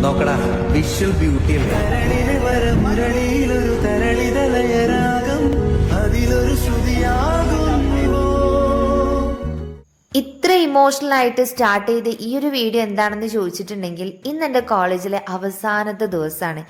നോക്കടാ. Visual beauty അല്ലേ? ഇത്ര ഇമോഷണൽ ആയിട്ട് സ്റ്റാർട്ട് ചെയ്ത് ഈ ഒരു വീഡിയോ എന്താണെന്ന് ചോദിച്ചിട്ടുണ്ടെങ്കിൽ ഇന്ന് എന്റെ കോളേജിലെ അവസാനത്തെ ദിവസമാണ്.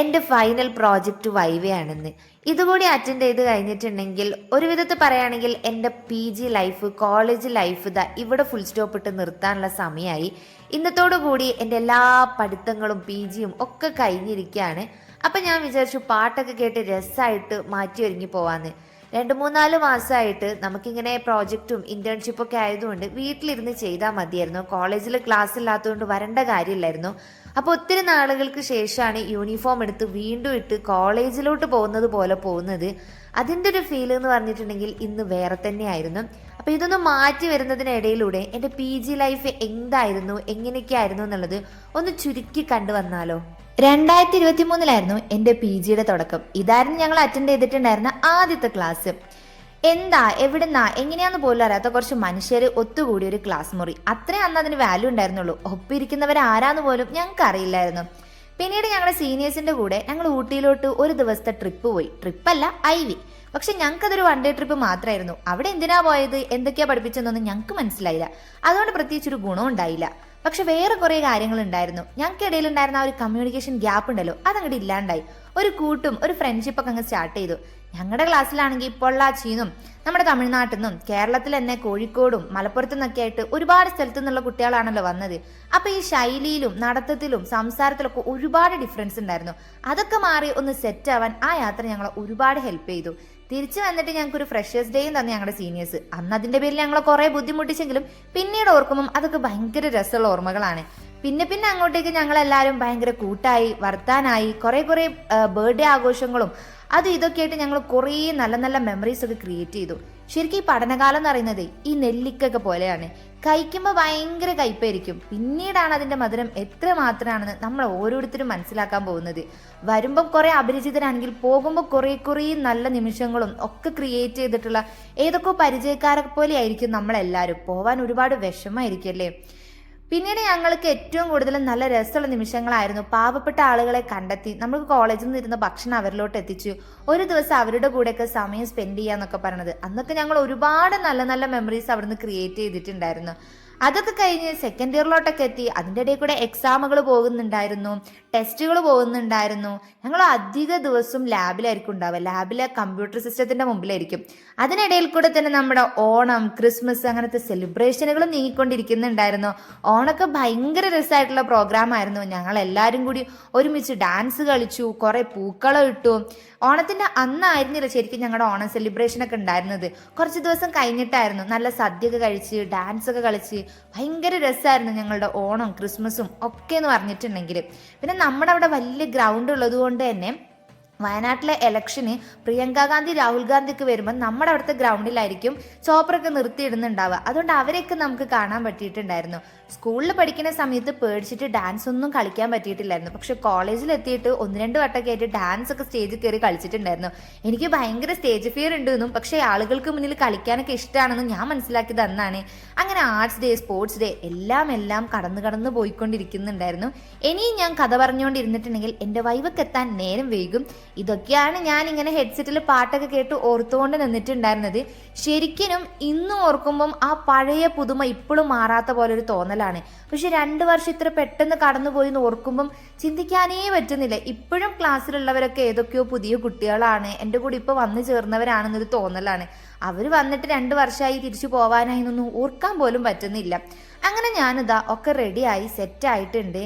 എന്റെ ഫൈനൽ പ്രോജക്റ്റ് വൈവയാണെന്ന് ഇതുകൂടി അറ്റൻഡ് ചെയ്ത് കഴിഞ്ഞിട്ടുണ്ടെങ്കിൽ ഒരു വിധത്തിൽ പറയുകയാണെങ്കിൽ എന്റെ P G life college life ഇതാ ഇവിടെ ഫുൾ സ്റ്റോപ്പ് ഇട്ട് നിർത്താനുള്ള സമയമായി. ഇന്നത്തോടു കൂടി എന്റെ എല്ലാ പഠിത്തങ്ങളും പി ജിയും ഒക്കെ കഴിഞ്ഞിരിക്കുകയാണ്. അപ്പം ഞാൻ വിചാരിച്ചു പാട്ടൊക്കെ കേട്ട് രസമായിട്ട് മാറ്റി ഒരുങ്ങി പോവാന്ന്. രണ്ട് മൂന്നാൽ മാസമായിട്ട് നമുക്കിങ്ങനെ പ്രോജക്റ്റും ഇന്റേൺഷിപ്പും ഒക്കെ ആയതുകൊണ്ട് വീട്ടിലിരുന്ന് ചെയ്താൽ മതിയായിരുന്നു. കോളേജിൽ ക്ലാസ് ഇല്ലാത്തതുകൊണ്ട് വരേണ്ട കാര്യമില്ലായിരുന്നു. അപ്പോൾ ഒത്തിരി നാളുകൾക്ക് ശേഷമാണ് യൂണിഫോം എടുത്ത് വീണ്ടും ഇട്ട് കോളേജിലോട്ട് പോകുന്നത് പോലെ പോകുന്നത്. അതിന്റെ ഒരു ഫീൽ എന്ന് പറഞ്ഞിട്ടുണ്ടെങ്കിൽ ഇന്ന് വേറെ തന്നെയായിരുന്നു. അപ്പോൾ ഇതൊന്ന് മാറ്റി വരുന്നതിനിടയിലൂടെ എന്റെ പി ജി ലൈഫ് എന്തായിരുന്നു? എങ്ങനെയൊക്കെയായിരുന്നു എന്നുള്ളത് ഒന്ന് ചുരുക്കി കണ്ടു വന്നാലോ രണ്ടായിരത്തി ഇരുപത്തി മൂന്നിലായിരുന്നു എന്റെ പി ജിയുടെ തുടക്കം. ഇതായിരുന്നു ഞങ്ങൾ അറ്റൻഡ് ചെയ്തിട്ടുണ്ടായിരുന്ന ആദ്യത്തെ ക്ലാസ് എന്താ എവിടുന്നാ എങ്ങനെയാന്ന് പോലും അറിയാത്ത കുറച്ച് മനുഷ്യർ ഒത്തുകൂടി ഒരു ക്ലാസ് മുറി. അത്രേ അന്ന് അതിന് വാല്യൂ ഉണ്ടായിരുന്നുള്ളൂ. ഒപ്പിരിക്കുന്നവർ ആരാന്ന് പോലും ഞങ്ങൾക്ക് അറിയില്ലായിരുന്നു. പിന്നീട് ഞങ്ങളുടെ സീനിയേഴ്സിന്റെ കൂടെ ഞങ്ങൾ ഊട്ടിയിലോട്ട് ഒരു ദിവസത്തെ ട്രിപ്പ് പോയി. ട്രിപ്പല്ല ഐ വി പക്ഷെ ഞങ്ങൾക്കതൊരു വൺ ഡേ ട്രിപ്പ് മാത്രമായിരുന്നു. അവിടെ എന്തിനാ പോയത് എന്തൊക്കെയാ പഠിപ്പിച്ചതെന്നൊന്നും ഞങ്ങൾക്ക് മനസ്സിലായില്ല. അതുകൊണ്ട് പ്രത്യേകിച്ച് ഒരു ഗുണം ഉണ്ടായില്ല. പക്ഷെ വേറെ കുറേ കാര്യങ്ങൾ ഉണ്ടായിരുന്നു ഞങ്ങൾക്കിടയിൽ ഉണ്ടായിരുന്ന ആ ഒരു കമ്മ്യൂണിക്കേഷൻ ഗ്യാപ്പ് ഉണ്ടല്ലോ അതങ്ങോട്ട് ഇല്ലാണ്ടായി. ഒരു കൂട്ടും ഒരു ഫ്രണ്ട്ഷിപ്പ് ഒക്കെ അങ്ങ് സ്റ്റാർട്ട് ചെയ്തു. ഞങ്ങളുടെ ക്ലാസ്സിലാണെങ്കിൽ പൊള്ളാച്ചിന്നും നമ്മുടെ തമിഴ്നാട്ടിൽ നിന്നും കേരളത്തിൽ തന്നെ കോഴിക്കോടും മലപ്പുറത്തു നിന്നൊക്കെ ആയിട്ട് ഒരുപാട് സ്ഥലത്തു നിന്നുള്ള കുട്ടികളാണല്ലോ വന്നത്. അപ്പൊ ഈ ശൈലിയിലും നടത്തത്തിലും സംസാരത്തിലൊക്കെ ഒരുപാട് ഡിഫറൻസ് ഉണ്ടായിരുന്നു. അതൊക്കെ മാറി ഒന്ന് സെറ്റ് ആവാൻ ആ യാത്ര ഞങ്ങളെ ഒരുപാട് ഹെൽപ്പ് ചെയ്തു. തിരിച്ചു വന്നിട്ട് ഞങ്ങൾക്ക് ഒരു ഫ്രഷേഴ്സ് ഡേയും തന്നെ ഞങ്ങളുടെ സീനിയേഴ്സ് അന്ന് അതിന്റെ പേരിൽ ഞങ്ങളെ കുറെ ബുദ്ധിമുട്ടിച്ചെങ്കിലും പിന്നീട് ഓർക്കുമ്പോൾ അതൊക്കെ ഭയങ്കര രസമുള്ള ഓർമ്മകളാണ്. പിന്നെ പിന്നെ അങ്ങോട്ടേക്ക് ഞങ്ങളെല്ലാവരും ഭയങ്കര കൂട്ടായി വർത്താനായി കുറെ കുറെ ബർത്ത്ഡേ ആഘോഷങ്ങളും അതും ഇതൊക്കെ ആയിട്ട് ഞങ്ങൾ കുറേ നല്ല നല്ല മെമ്മറീസ് ഒക്കെ ക്രിയേറ്റ് ചെയ്തു. ശരിക്കും ഈ പഠനകാലം എന്ന് പറയുന്നത് ഈ നെല്ലിക്കൊക്കെ പോലെയാണ്. കഴിക്കുമ്പോൾ ഭയങ്കര കയ്പായിരിക്കും. പിന്നീടാണ് അതിന്റെ മധുരം എത്ര മാത്രമാണെന്ന് നമ്മൾ ഓരോരുത്തരും മനസ്സിലാക്കാൻ പോകുന്നത്. വരുമ്പം കുറെ അപരിചിതരാണെങ്കിൽ പോകുമ്പോൾ കുറെ കുറേ നല്ല നിമിഷങ്ങളും ഒക്കെ ക്രിയേറ്റ് ചെയ്തിട്ടുള്ള ഏതൊക്കെ പരിചയക്കാരെ പോലെ ആയിരിക്കും നമ്മളെല്ലാവരും. പോവാൻ ഒരുപാട് വിഷമമായിരിക്കും അല്ലേ? പിന്നീട് ഞങ്ങൾക്ക് ഏറ്റവും കൂടുതൽ നല്ല രസമുള്ള നിമിഷങ്ങളായിരുന്നു പാവപ്പെട്ട ആളുകളെ കണ്ടെത്തി. നമുക്ക് കോളേജിൽ നിന്ന് ഇരുന്ന ഭക്ഷണം അവരിലോട്ട് എത്തിച്ചു. ഒരു ദിവസം അവരുടെ കൂടെയൊക്കെ സമയം സ്പെൻഡ് ചെയ്യാന്നൊക്കെ പറഞ്ഞത്. അന്നൊക്കെ ഞങ്ങൾ ഒരുപാട് നല്ല നല്ല മെമ്മറീസ് അവിടുന്ന് ക്രിയേറ്റ് ചെയ്തിട്ടുണ്ടായിരുന്നു. അതൊക്കെ കഴിഞ്ഞ് സെക്കൻഡ് ഇയറിലോട്ടൊക്കെ എത്തി. അതിന്റെ ഇടയിൽ കൂടെ എക്സാമുകൾ പോകുന്നുണ്ടായിരുന്നു. ടെസ്റ്റുകൾ പോകുന്നുണ്ടായിരുന്നു. ഞങ്ങൾ അധിക ദിവസവും ലാബിലായിരിക്കും ഉണ്ടാവുക. ലാബിലെ കമ്പ്യൂട്ടർ സിസ്റ്റത്തിന്റെ മുമ്പിലായിരിക്കും. അതിനിടയിൽ കൂടെ തന്നെ നമ്മുടെ ഓണം ക്രിസ്മസ് അങ്ങനത്തെ സെലിബ്രേഷനുകളും നീങ്ങിക്കൊണ്ടിരിക്കുന്നുണ്ടായിരുന്നു. ഓണൊക്കെ ഭയങ്കര രസമായിട്ടുള്ള പ്രോഗ്രാം ആയിരുന്നു. ഞങ്ങൾ എല്ലാവരും കൂടി ഒരുമിച്ച് ഡാൻസ് കളിച്ചു കുറേ പൂക്കളം ഇട്ടു. ഓണത്തിന്റെ അന്നായിരുന്നില്ല ശരിക്കും ഞങ്ങളുടെ ഓണം സെലിബ്രേഷൻ ഒക്കെ ഉണ്ടായിരുന്നത്. കുറച്ച് ദിവസം കഴിഞ്ഞിട്ടായിരുന്നു. നല്ല സദ്യയൊക്കെ കഴിച്ച് ഡാൻസ് ഒക്കെ കളിച്ച് ഭയങ്കര രസമായിരുന്നു ഞങ്ങളുടെ ഓണം ക്രിസ്മസും ഒക്കെ എന്ന് പറഞ്ഞിട്ടുണ്ടെങ്കിൽ പിന്നെ നമ്മുടെ അവിടെ വലിയ ഗ്രൗണ്ട് ഉള്ളത് കൊണ്ട് തന്നെ വയനാട്ടിലെ ഇലക്ഷന് പ്രിയങ്ക ഗാന്ധി രാഹുൽ ഗാന്ധി ഒക്കെ വരുമ്പോൾ നമ്മുടെ അവിടുത്തെ ഗ്രൗണ്ടിലായിരിക്കും ചോപ്പറൊക്കെ നിർത്തിയിടുന്നുണ്ടാവുക. അതുകൊണ്ട് അവരെയൊക്കെ നമുക്ക് കാണാൻ പറ്റിയിട്ടുണ്ടായിരുന്നു. സ്കൂളിൽ പഠിക്കുന്ന സമയത്ത് പേടിച്ചിട്ട് ഡാൻസ് ഒന്നും കളിക്കാൻ പറ്റിയിട്ടില്ലായിരുന്നു. പക്ഷെ കോളേജിൽ എത്തിയിട്ട് ഒന്ന് രണ്ട് വട്ടം ആയിട്ട് ഡാൻസ് ഒക്കെ സ്റ്റേജിൽ കയറി കളിച്ചിട്ടുണ്ടായിരുന്നു. എനിക്ക് ഭയങ്കര സ്റ്റേജ് ഫിയർ ഉണ്ടെന്നും പക്ഷേ ആളുകൾക്ക് മുന്നിൽ കളിക്കാനൊക്കെ ഇഷ്ടമാണെന്നും ഞാൻ മനസ്സിലാക്കിയത് അന്നാണ്. അങ്ങനെ ആർട്സ് ഡേ സ്പോർട്സ് ഡേ എല്ലാം എല്ലാം കടന്നു കടന്നു പോയിക്കൊണ്ടിരിക്കുന്നുണ്ടായിരുന്നു. ഇനിയും ഞാൻ കഥ പറഞ്ഞുകൊണ്ടിരുന്നിട്ടുണ്ടെങ്കിൽ എന്റെ വൈവൊക്കെ എത്താൻ നേരം വൈകും. ഇതൊക്കെയാണ് ഞാൻ ഇങ്ങനെ ഹെഡ്സെറ്റിൽ പാട്ടൊക്കെ കേട്ട് ഓർത്തുകൊണ്ട് നിന്നിട്ടുണ്ടായിരുന്നത്. ശരിക്കും ഇന്നും ഓർക്കുമ്പം ആ പഴയ പുതുമ ഇപ്പോഴും മാറാത്ത പോലെ ഒരു തോന്നലാണ്. പക്ഷെ രണ്ട് വർഷം ഇത്ര പെട്ടെന്ന് കടന്നുപോയി എന്ന് ഓർക്കുമ്പം ചിന്തിക്കാനേ പറ്റുന്നില്ല. ഇപ്പോഴും ക്ലാസ്സിലുള്ളവരൊക്കെ ഏതൊക്കെയോ പുതിയ കുട്ടികളാണ്. എന്റെ കൂടെ ഇപ്പോൾ വന്നു ചേർന്നവരാണെന്നൊരു തോന്നലാണ്. അവർ വന്നിട്ട് രണ്ട് വർഷമായി തിരിച്ചു പോവാനായി എന്നൊന്നും ഓർക്കാൻ പോലും പറ്റുന്നില്ല. അങ്ങനെ ഞാനിതാ ഒക്കെ റെഡിയായി സെറ്റായിട്ടുണ്ട്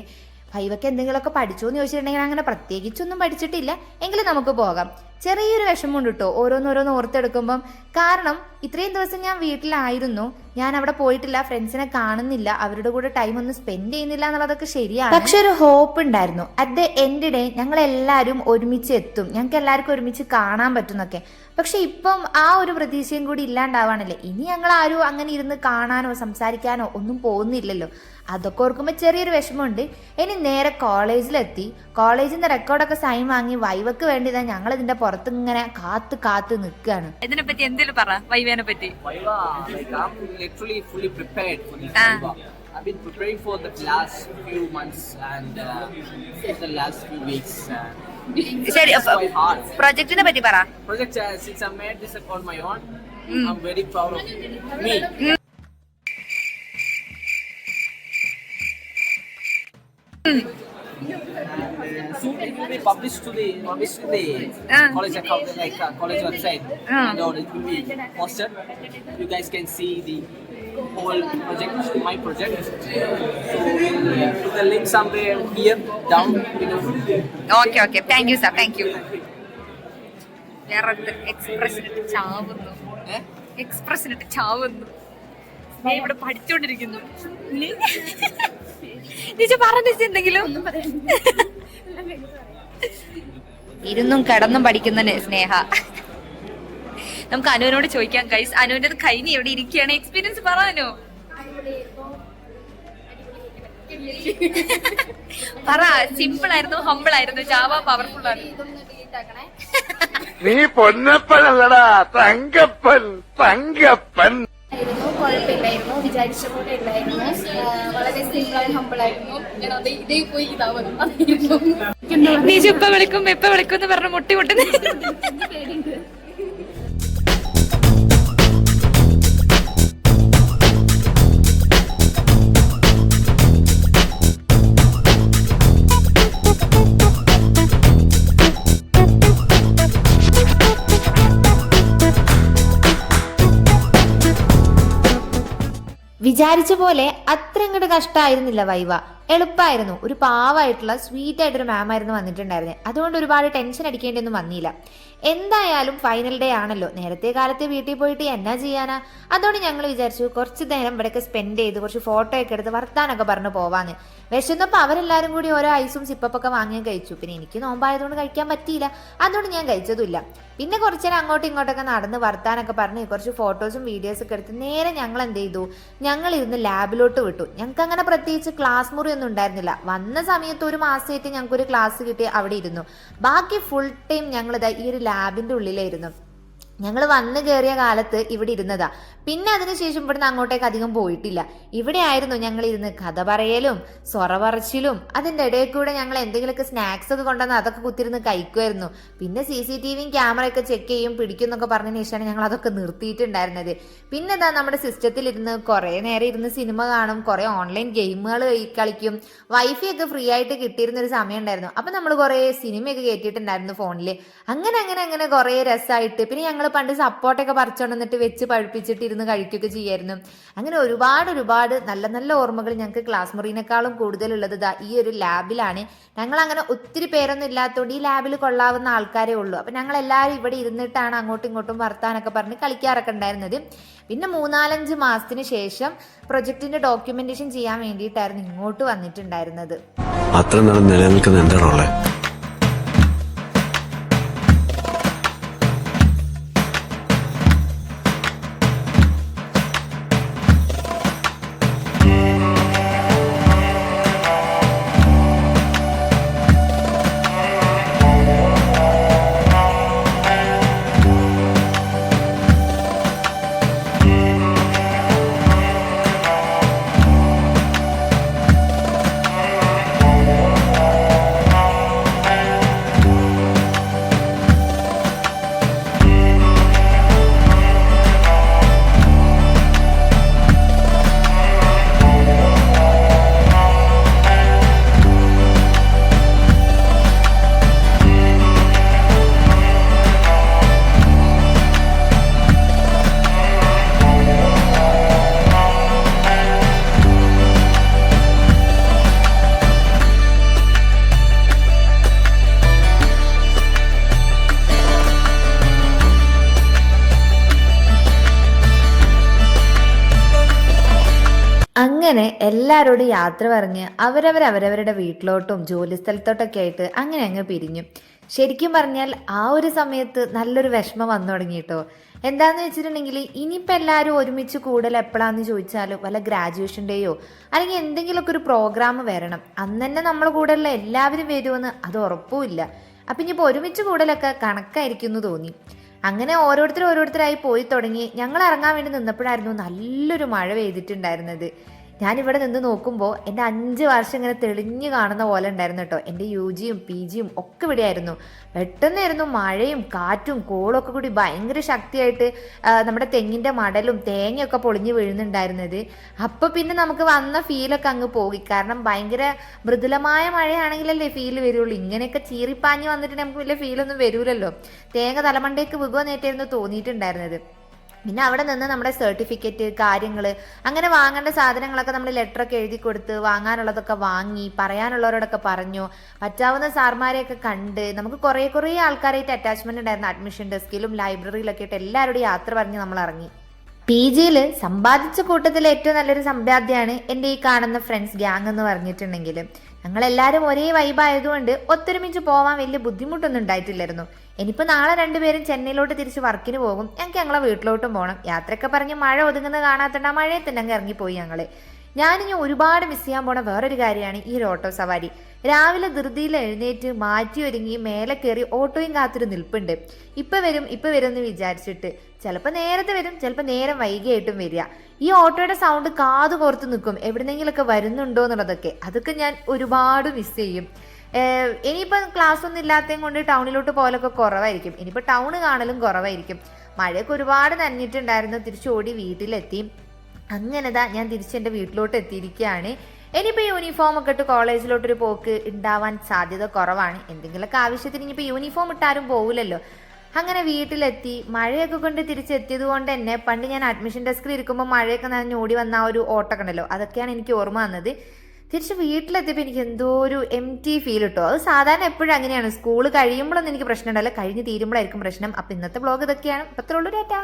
ഫൈവൊക്കെ എന്തെങ്കിലുമൊക്കെ പഠിച്ചോ എന്ന് ചോദിച്ചിട്ടുണ്ടെങ്കിൽ അങ്ങനെ പ്രത്യേകിച്ചൊന്നും പഠിച്ചിട്ടില്ല. എങ്കിലും നമുക്ക് പോകാം. ചെറിയൊരു വിഷമമുണ്ട് കേട്ടോ ഓരോന്നോരോന്ന് ഓർത്തെടുക്കുമ്പം കാരണം ഇത്രയും ദിവസം ഞാൻ വീട്ടിലായിരുന്നു. ഞാൻ അവിടെ പോയിട്ടില്ല. ഫ്രണ്ട്സിനെ കാണുന്നില്ല. അവരുടെ കൂടെ ടൈം ഒന്നും സ്പെൻഡ് ചെയ്യുന്നില്ല എന്നുള്ളതൊക്കെ ശരിയാണ്. പക്ഷെ ഒരു ഹോപ്പ് ഉണ്ടായിരുന്നു. അറ്റ് ദ എൻഡ് ഡേ ഞങ്ങൾ എല്ലാവരും ഒരുമിച്ച് എത്തും. ഞങ്ങൾക്ക് എല്ലാവർക്കും ഒരുമിച്ച് കാണാൻ പറ്റുന്നൊക്കെ. പക്ഷെ ഇപ്പം ആ ഒരു പ്രതീക്ഷയും കൂടി ഇല്ലാണ്ടാവാണല്ലേ ഇനി ഞങ്ങൾ ആരും അങ്ങനെ ഇരുന്ന് കാണാനോ സംസാരിക്കാനോ ഒന്നും പോകുന്നില്ലല്ലോ. അതൊക്കെ ഓർക്കുമ്പോൾ ചെറിയൊരു വിഷമമുണ്ട് ഇനി നേരെ കോളേജിലെത്തി കോളേജിൽ നിന്ന് റെക്കോർഡൊക്കെ സൈൻ വാങ്ങി വൈവക്ക് വേണ്ടി തന്നെ ഞങ്ങൾ ഇതിന്റെ പുറത്ത് ഇങ്ങനെ കാത്ത് കാത്ത് നിൽക്കുകയാണ് ഇതിനെ പറ്റി എന്തേലും പറ വൈവേനെ പറ്റി Viva, like I'm literally fully prepared for this Ah. Viva. I've been preparing for the last few months and uh, the last few weeks. Uh, ശരി it's quite hard. പ്രൊജക്ടിനെ പറ്റി പറ Project uh, since I made this on my own, I'm very proud of me. Soon it will be published to the published in the Ah. college account, like uh, college website. Ah. And all it will be posted. You guys can see the whole project, my project. So we'll uh, put the link somewhere here down below. Okay okay thank you sir thank you വേറെ എക്സ്പ്രസിനിട്ട് ചാവുന്നു Eh? എക്സ്പ്രസിനിട്ട് ചാവുന്നു ഞാൻ ഇവിടെ പഠിച്ചോണ്ടിരിക്കുന്നു ചേച്ചി പറഞ്ഞു എന്തെങ്കിലും. ഇരുന്നും കിടന്നും പഠിക്കുന്ന സ്നേഹ. നമുക്ക് അനുവിനോട് ചോദിക്കാം കൈസ് അനുവിന്റെ കഴിഞ്ഞ് എവിടെ ഇരിക്കുകയാണ്? എക്സ്പീരിയൻസ് പറയാനോ പറ സിമ്പിൾ ആയിരുന്നു ഹമ്പിൾ ആയിരുന്നു. ജാവ പവർഫുൾ ആണ്. നീ പൊന്നപ്പനല്ലടാ. തങ്കപ്പൻ തങ്കപ്പൻ. ആയിരുന്നു കുഴപ്പമില്ലായിരുന്നു വിചാരിച്ച പോലെ ഉണ്ടായിരുന്നു വളരെ സിമ്പിൾ ആൻഡ് ഹമ്പിൾ ആയിരുന്നു. ഞാൻ അത് ഇതേ പോയി ഇതാവുന്നു അതായിരുന്നു നീ ഇപ്പൊ വിളിക്കും എപ്പ വിളിക്കും എന്ന് പറഞ്ഞ മുട്ടി മുട്ടുന്നു വിചാരിച്ച പോലെ അത്ര അങ്ങോട്ട് കഷ്ടമായിരുന്നില്ല വൈവ. എളുപ്പമായിരുന്നു ഒരു പാവായിട്ടുള്ള സ്വീറ്റ് ആയിട്ടൊരു മാം ആയിരുന്നു വന്നിട്ടുണ്ടായിരുന്നത് അതുകൊണ്ട് ഒരുപാട് ടെൻഷൻ അടിക്കേണ്ടിയൊന്നും വന്നില്ല. എന്തായാലും ഫൈനൽ ഡേ ആണല്ലോ. നേരത്തെ കാലത്ത് വീട്ടിൽ പോയിട്ട് എന്നാ ചെയ്യാനാ? അതുകൊണ്ട് ഞങ്ങൾ വിചാരിച്ചു കുറച്ച് നേരം ഇവിടെയൊക്കെ സ്പെൻഡ് ചെയ്ത് കുറച്ച് ഫോട്ടോ ഒക്കെ എടുത്ത് വർത്താനൊക്കെ പറഞ്ഞു പോവാന്ന്. വിശന്നപ്പോൾ അവരെല്ലാവരും കൂടി ഓരോ ഐസും സിപ്പപ്പൊക്കെ വാങ്ങി കഴിച്ചു. പിന്നെ എനിക്ക് നോമ്പായതുകൊണ്ട് കഴിക്കാൻ പറ്റിയില്ല. അതുകൊണ്ട് ഞാൻ കഴിച്ചതുമില്ല. പിന്നെ കുറച്ച് നേരം അങ്ങോട്ടും ഇങ്ങോട്ടൊക്കെ നടന്ന് വർത്താനൊക്കെ പറഞ്ഞ് കുറച്ച് ഫോട്ടോസും വീഡിയോസും ഒക്കെ എടുത്ത് നേരെ ഞങ്ങൾ എന്ത് ചെയ്തു? ഞങ്ങൾ ഇരുന്ന് ലാബിലോട്ട് വിട്ടു. ഞങ്ങൾക്ക് അങ്ങനെ പ്രത്യേകിച്ച് ക്ലാസ് മുറി ഒന്നും ഉണ്ടായിരുന്നില്ല. വന്ന സമയത്ത് ഒരു മാസമായിട്ട് ഞങ്ങൾക്ക് ഒരു ക്ലാസ് കിട്ടി അവിടെ ഇരുന്നു. ബാക്കി ഫുൾ ടൈം ഞങ്ങൾ ഈ ഒരു ലാബിന്റെ ഉള്ളിലായിരുന്നു. ഞങ്ങൾ വന്നു കയറിയ കാലത്ത് ഇവിടെ ഇരുന്നതാ. പിന്നെ അതിനുശേഷം ഇവിടുന്ന് അങ്ങോട്ടേക്ക് അധികം പോയിട്ടില്ല. ഇവിടെ ആയിരുന്നു ഞങ്ങൾ ഇരുന്ന് കഥ പറയലും സൊറ പറച്ചിലും അതിന്റെ ഇടയിൽ കൂടെ ഞങ്ങൾ എന്തെങ്കിലുമൊക്കെ സ്നാക്സ് ഒക്കെ കൊണ്ടുവന്ന് അതൊക്കെ കുത്തിരുന്ന് കഴിക്കുമായിരുന്നു. പിന്നെ സി സി ടി വിയും ക്യാമറയൊക്കെ ചെക്ക് ചെയ്യും പിടിക്കും എന്നൊക്കെ പറഞ്ഞതിന് ശേഷമാണ് ഞങ്ങൾ അതൊക്കെ നിർത്തിയിട്ടുണ്ടായിരുന്നത്. പിന്നെ എന്താ നമ്മുടെ സിസ്റ്റത്തിൽ ഇരുന്ന് കുറേ നേരം ഇരുന്ന് സിനിമ കാണും കുറേ ഓൺലൈൻ ഗെയിമുകൾ കളിക്കും. വൈഫൈ ഒക്കെ ഫ്രീ ആയിട്ട് കിട്ടിയിരുന്ന ഒരു സമയം ഉണ്ടായിരുന്നു. അപ്പം നമ്മൾ കുറേ സിനിമയൊക്കെ കയറ്റിയിട്ടുണ്ടായിരുന്നു ഫോണിൽ അങ്ങനെ അങ്ങനെ അങ്ങനെ കുറേ രസമായിട്ട് പിന്നെ ഞങ്ങൾ പണ്ട് സപ്പോർട്ടൊക്കെ പറിച്ചുകൊണ്ട് വെച്ച് പഴുപ്പിച്ചിട്ട് ഇരുന്ന് കഴിക്കുകയൊക്കെ ചെയ്യായിരുന്നു. അങ്ങനെ ഒരുപാട് ഒരുപാട് നല്ല നല്ല ഓർമ്മകൾ ഞങ്ങൾക്ക് ക്ലാസ് മുറിനേക്കാളും കൂടുതലുള്ളത് ദാ ഈ ഒരു ലാബിലാണ്. ഞങ്ങൾ അങ്ങനെ ഒത്തിരി പേരൊന്നും ഇല്ലാത്തതുകൊണ്ട് ഈ ലാബിൽ കൊള്ളാവുന്ന ആൾക്കാരേ ഉള്ളൂ. അപ്പം ഞങ്ങൾ എല്ലാവരും ഇവിടെ ഇരുന്നിട്ടാണ് അങ്ങോട്ടും ഇങ്ങോട്ടും വർത്താനൊക്കെ പറഞ്ഞ് കളിക്കാറൊക്കെ ഉണ്ടായിരുന്നത്. പിന്നെ മൂന്നാലഞ്ച് മാസത്തിന് ശേഷം പ്രൊജക്ടിന്റെ ഡോക്യുമെന്റേഷൻ ചെയ്യാൻ വേണ്ടിയിട്ടായിരുന്നു ഇങ്ങോട്ട് വന്നിട്ടുണ്ടായിരുന്നത്. അത്ര നിലനിൽക്കുന്ന എന്താണോ അങ്ങനെ എല്ലാവരോടും യാത്ര പറഞ്ഞ് അവരവർ അവരവരുടെ വീട്ടിലോട്ടും ജോലി സ്ഥലത്തോട്ടൊക്കെ ആയിട്ട് അങ്ങനെ അങ്ങ് പിരിഞ്ഞു. ശരിക്കും പറഞ്ഞാൽ ആ ഒരു സമയത്ത് നല്ലൊരു വിഷമം വന്നു തുടങ്ങിയിട്ടോ. എന്താന്ന് വെച്ചിട്ടുണ്ടെങ്കിൽ ഇനിയിപ്പോൾ എല്ലാവരും ഒരുമിച്ച് കൂടുതൽ എപ്പോഴാന്ന് ചോദിച്ചാൽ വല്ല ഗ്രാജുവേഷൻ ഡേയോ അല്ലെങ്കിൽ എന്തെങ്കിലുമൊക്കെ ഒരു പ്രോഗ്രാം വരണം. അന്ന് തന്നെ നമ്മൾ കൂടെയുള്ള എല്ലാവരും വരുമെന്ന് അത് ഉറപ്പുമില്ല അപ്പം ഇനിയിപ്പോൾ ഒരുമിച്ച് കൂടലൊക്കെ കണക്കായിരിക്കും എന്ന് തോന്നി. അങ്ങനെ ഓരോരുത്തർ ഓരോരുത്തരായി പോയി തുടങ്ങി ഞങ്ങൾ ഇറങ്ങാൻ വേണ്ടി നിന്നപ്പോഴായിരുന്നു നല്ലൊരു മഴ പെയ്തിട്ടുണ്ടായിരുന്നത്. ഞാനിവിടെ നിന്ന് നോക്കുമ്പോൾ എന്റെ അഞ്ച് വർഷം ഇങ്ങനെ തെളിഞ്ഞു കാണുന്ന പോലെ ഉണ്ടായിരുന്നു കേട്ടോ. എന്റെ യു ജിയും പി ജിയും ഒക്കെ ഇവിടെയായിരുന്നു. പെട്ടെന്നായിരുന്നു മഴയും കാറ്റും കോളൊക്കെ കൂടി ഭയങ്കര ശക്തിയായിട്ട് നമ്മുടെ തെങ്ങിന്റെ മടലും തേങ്ങയൊക്കെ പൊളിഞ്ഞു വീഴുന്നുണ്ടായിരുന്നത്. അപ്പോൾ പിന്നെ നമുക്ക് വന്ന ഫീലൊക്കെ അങ്ങ് പോയി. കാരണം ഭയങ്കര മൃദുലമായ മഴയാണെങ്കിലല്ലേ ഫീൽ വരുള്ളൂ. ഇങ്ങനെയൊക്കെ ചീറിപ്പാഞ്ഞ് വന്നിട്ട് നമുക്ക് വലിയ ഫീലൊന്നും വരൂലല്ലോ. തേങ്ങ തലമണ്ടേക്ക് വികുവെന്നേറ്റായിരുന്നു തോന്നിയിട്ടുണ്ടായിരുന്നത്. പിന്നെ അവിടെ നിന്ന് നമ്മുടെ സർട്ടിഫിക്കറ്റ് കാര്യങ്ങൾ അങ്ങനെ വാങ്ങേണ്ട സാധനങ്ങളൊക്കെ നമ്മൾ ലെറ്ററൊക്കെ എഴുതി കൊടുത്ത് വാങ്ങാനുള്ളതൊക്കെ വാങ്ങി പറയാനുള്ളവരോടൊക്കെ പറഞ്ഞു. പറ്റാവുന്ന സാർമാരെയൊക്കെ കണ്ട് നമുക്ക് കുറേ കുറേ ആൾക്കാരായിട്ട് അറ്റാച്ച്മെന്റ് ഉണ്ടായിരുന്നു. അഡ്മിഷൻ ഡെസ്കിലും ലൈബ്രറിയിലൊക്കെ ആയിട്ട് എല്ലാവരോടും യാത്ര പറഞ്ഞ് നമ്മൾ ഇറങ്ങി. പി ജിയിൽ സമ്പാദിച്ച കൂട്ടത്തിലെ ഏറ്റവും നല്ലൊരു സമ്പാദ്യമാണ് എന്റെ ഈ കാണുന്ന ഫ്രണ്ട്സ് ഗ്യാങ് എന്ന് പറഞ്ഞിട്ടുണ്ടെങ്കിൽ. ഞങ്ങളെല്ലാവരും ഒരേ വൈബായതുകൊണ്ട് ഒത്തൊരുമിച്ച് പോവാൻ വലിയ ബുദ്ധിമുട്ടൊന്നും ഉണ്ടായിട്ടില്ലായിരുന്നു. ഇനിയിപ്പോൾ നാളെ രണ്ടുപേരും ചെന്നൈയിലോട്ട് തിരിച്ച് വർക്കിന് പോകും. ഞങ്ങൾക്ക് ഞങ്ങളെ വീട്ടിലോട്ടും പോകണം യാത്രയൊക്കെ പറഞ്ഞ് മഴ ഒതുങ്ങുന്നത് കാണാത്തണ്ട മഴയെ തന്നെ അങ്ങ് ഇറങ്ങിപ്പോയി ഞങ്ങൾ ഞാനിനി ഒരുപാട് മിസ് ചെയ്യാൻ പോണ വേറൊരു കാര്യമാണ് ഈ ഒരു ഓട്ടോ സവാരി. രാവിലെ ധൃതിയിൽ എഴുന്നേറ്റ് മാറ്റി ഒരുങ്ങി മേലെ കയറി ഓട്ടോയും കാത്തൊരു നിൽപ്പുണ്ട്. ഇപ്പൊ വരും ഇപ്പൊ വരും എന്ന് വിചാരിച്ചിട്ട്. ചിലപ്പോൾ നേരത്തെ വരും ചിലപ്പോൾ നേരം വൈകിയായിട്ടും വരിക. ഈ ഓട്ടോയുടെ സൗണ്ട് കാത് കോർത്ത് നിൽക്കും. എവിടെന്നെങ്കിലൊക്കെ വരുന്നുണ്ടോ എന്നുള്ളതൊക്കെ. അതൊക്കെ ഞാൻ ഒരുപാട് മിസ് ചെയ്യും. ഇനിയിപ്പോൾ ഇനിയിപ്പം ക്ലാസ് ഒന്നും ഇല്ലാത്തതും കൊണ്ട് ടൗണിലോട്ട് പോലൊക്കെ കുറവായിരിക്കും. ഇനിയിപ്പോൾ ടൗൺ കാണലും കുറവായിരിക്കും. മഴയൊക്കെ ഒരുപാട് നനഞ്ഞിട്ടുണ്ടായിരുന്നു. തിരിച്ചോടി വീട്ടിലെത്തി. അങ്ങനെതാ ഞാൻ തിരിച്ചെന്റെ വീട്ടിലോട്ട് എത്തിയിരിക്കുകയാണ്. ഇനിയിപ്പോൾ യൂണിഫോം ഒക്കെ ഇട്ട് കോളേജിലോട്ടൊരു പോക്ക് ഉണ്ടാവാൻ സാധ്യത കുറവാണ്. എന്തെങ്കിലുമൊക്കെ ആവശ്യത്തിന് ഇനിയിപ്പോൾ യൂണിഫോം ഇട്ടാരും പോകില്ലല്ലോ അങ്ങനെ വീട്ടിലെത്തി മഴയൊക്കെ കൊണ്ട് തിരിച്ചെത്തിയത് കൊണ്ട് തന്നെ പണ്ട് ഞാൻ അഡ്മിഷൻ ഡെസ്കിൽ ഇരിക്കുമ്പോൾ മഴയൊക്കെ നനഞ്ഞ് ഓടി വന്ന ആ ഒരു ഓട്ടൊക്കെ ഉണ്ടല്ലോ അതൊക്കെയാണ് എനിക്ക് ഓർമ്മ വന്നത്. തിരിച്ച് വീട്ടിലെത്തിയപ്പോൾ എനിക്ക് എന്തോ ഒരു എം ടി ഫീൽ കിട്ടും അത് സാധാരണ എപ്പോഴും അങ്ങനെയാണ്. സ്കൂൾ കഴിയുമ്പോഴൊന്നും എനിക്ക് പ്രശ്നം ഉണ്ടല്ലോ കഴിഞ്ഞ് തീരുമ്പോഴായിരിക്കും പ്രശ്നം. അപ്പം ഇന്നത്തെ ബ്ലോഗ് ഇതൊക്കെയാണ്. ഇപ്പത്രയുള്ളൂ ഡേറ്റാ